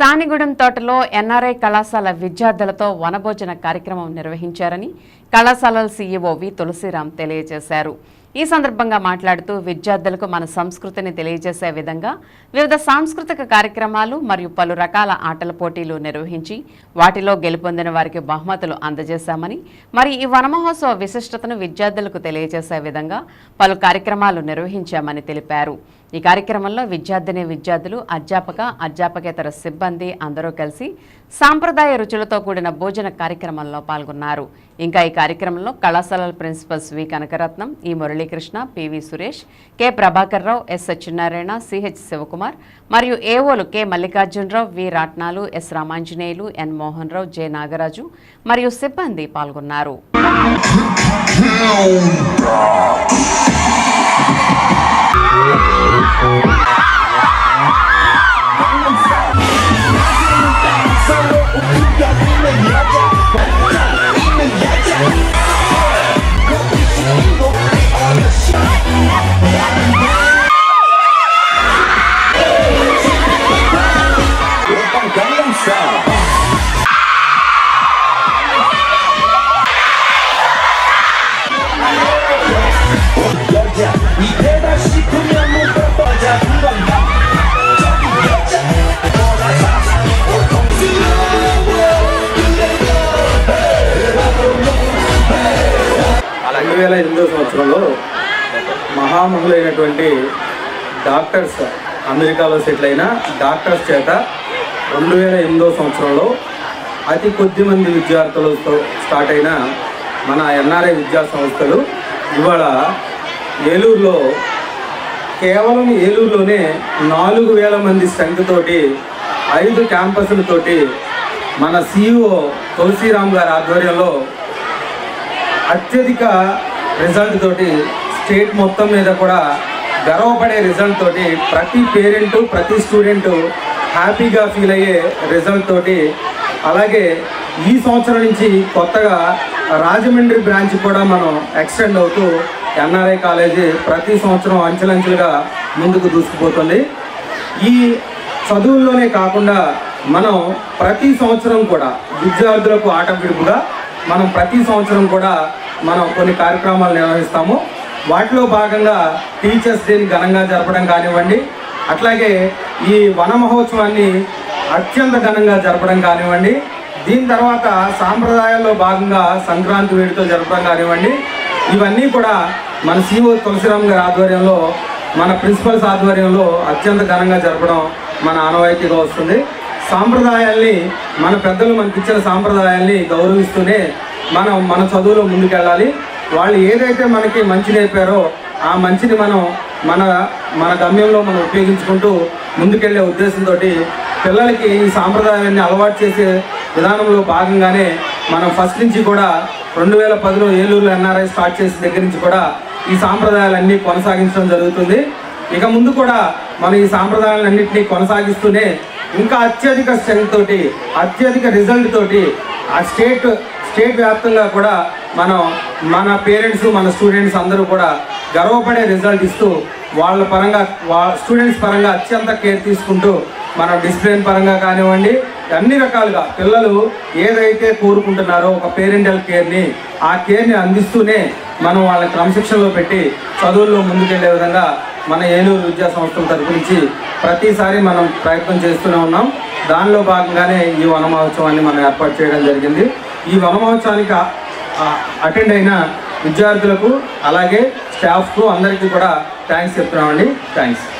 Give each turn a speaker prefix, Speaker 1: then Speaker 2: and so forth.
Speaker 1: సానిగూడెం తోటలో ఎన్ఆర్ఐ కళాశాల విద్యార్థులతో వనభోజన కార్యక్రమం నిర్వహించారని కళాశాలల సీఈఓ వి తులసిరాం తెలియజేశారు. ఈ సందర్భంగా మాట్లాడుతూ విద్యార్థులకు మన సంస్కృతిని తెలియజేసే విధంగా వివిధ సాంస్కృతిక కార్యక్రమాలు మరియు పలు రకాల ఆటల పోటీలు నిర్వహించి వాటిలో గెలుపొందిన వారికి బహుమతులు అందజేశామని మరి ఈ వనమహోత్సవ విశిష్టతను విద్యార్థులకు తెలియజేసే విధంగా పలు కార్యక్రమాలు నిర్వహించామని తెలిపారు. ఈ కార్యక్రమంలో విద్యార్థిని విద్యార్థులు అధ్యాపక అధ్యాపకేతర సిబ్బంది అందరూ కలిసి సాంప్రదాయ రుచులతో కూడిన భోజన కార్యక్రమంలో పాల్గొన్నారు. ఇంకా ఈ కార్యక్రమంలో కళాశాలల principals V Kanakaratnam E Muralikrishna PV Suresh K Prabhakar Rao S Satyanarayana CH Sivakumar మరియు ఏఓలు K Mallikarjunarao V Ratnalu S Ramanjaneyulu N Mohan Rao J Nagaraju మరియు సిబ్బంది పాల్గొన్నారు.
Speaker 2: Gangnam
Speaker 3: Yeah. వేల ఎనిమిదో సంవత్సరంలో మహామహులైనటువంటి డాక్టర్స్ అమెరికాలో సెటిల్ అయిన డాక్టర్స్ చేత రెండు వేల ఎనిమిదో సంవత్సరంలో అతి కొద్ది మంది విద్యార్థులతో స్టార్ట్ అయిన మన ఎన్ఆర్ఐ విద్యా సంస్థలు ఇవాళ ఏలూరులో కేవలం ఏలూరులోనే నాలుగు వేల మంది స్ట్రెంత్ ఐదు క్యాంపస్లతోటి మన సిఇఓ తులసిరామ్ గారి ఆధ్వర్యంలో అత్యధిక రిజల్ట్ తోటి స్టేట్ మొత్తం మీద కూడా గర్వపడే రిజల్ట్ తోటి ప్రతి పేరెంట్ ప్రతి స్టూడెంట్ హ్యాపీగా ఫీల్ అయ్యే రిజల్ట్ తోటి అలాగే ఈ సంవత్సరం నుంచి కొత్తగా రాజమండ్రి బ్రాంచ్ కూడా మనం ఎక్స్టెండ్ అవుతూ ఎన్ఆర్ఐ కాలేజీ ప్రతి సంవత్సరం అంచెలంచెలుగా ముందుకు దూసుకుపోతుంది. ఈ చదువుల్లోనే కాకుండా మనం ప్రతి సంవత్సరం కూడా విద్యార్థులకు ఆటవిడుపుగా మనం ప్రతి సంవత్సరం కూడా మనం కొన్ని కార్యక్రమాలు నిర్వహిస్తాము. వాటిలో భాగంగా టీచర్స్ డేని ఘనంగా జరపడం కానివ్వండి అట్లాగే ఈ వన మహోత్సవాన్ని అత్యంత ఘనంగా జరపడం కానివ్వండి దీని తర్వాత సాంప్రదాయాల్లో భాగంగా సంక్రాంతి వేడితో జరపడం కానివ్వండి ఇవన్నీ కూడా మన సిఓ తులసిరామ్ గారి ఆధ్వర్యంలో మన ప్రిన్సిపల్స్ ఆధ్వర్యంలో అత్యంత ఘనంగా జరపడం మన ఆనవాయితీగా వస్తుంది. సాంప్రదాయాల్ని మన పెద్దలు మనకి ఇచ్చిన సాంప్రదాయాల్ని గౌరవిస్తూనే మనం మన చదువులో ముందుకెళ్ళాలి. వాళ్ళు ఏదైతే మనకి మంచి నేర్పారో ఆ మంచిని మనం మన మన గమ్యంలో మనం ఉపయోగించుకుంటూ ముందుకెళ్ళే ఉద్దేశంతో పిల్లలకి ఈ సాంప్రదాయాన్ని అలవాటు చేసే విధానంలో భాగంగానే మనం ఫస్ట్ నుంచి కూడా రెండు వేల పదిలో ఏలూరులో ఎన్ఆర్ఐ స్టార్ట్ చేసిన దగ్గర నుంచి కూడా ఈ సాంప్రదాయాలన్నీ కొనసాగించడం జరుగుతుంది. ఇక ముందు కూడా మనం ఈ సాంప్రదాయాలన్నింటినీ కొనసాగిస్తూనే ఇంకా అత్యధిక స్ట్రెంగ్త్ తోటి అత్యధిక రిజల్ట్ తోటి ఆ స్టేట్ స్టేట్ వ్యాప్తంగా కూడా మనం మన పేరెంట్స్ మన స్టూడెంట్స్ అందరూ కూడా గర్వపడే రిజల్ట్ ఇస్తూ వాళ్ళ పరంగా వా స్టూడెంట్స్ పరంగా అత్యంత కేర్ తీసుకుంటూ మన డిసిప్లిన్ పరంగా కానివ్వండి అన్ని రకాలుగా పిల్లలు ఏదైతే కోరుకుంటున్నారో ఒక పేరెంటల్ కేర్ని ఆ కేర్ని అందిస్తూనే మనం వాళ్ళ క్రమశిక్షణలో పెట్టి చదువుల్లో ముందుకెళ్ళే విధంగా మన ఏలూరు విద్యా సంస్థల తరపు నుంచి ప్రతిసారి మనం ప్రయత్నం చేస్తూనే ఉన్నాం. దానిలో భాగంగానే ఈ వన మహోత్సవాన్ని మనం ఏర్పాటు చేయడం జరిగింది. ఈ వన మహోత్సవానికి అటెండ్ అయిన విద్యార్థులకు అలాగే స్టాఫ్కు అందరికీ కూడా థ్యాంక్స్ చెప్తున్నామండి. థ్యాంక్స్.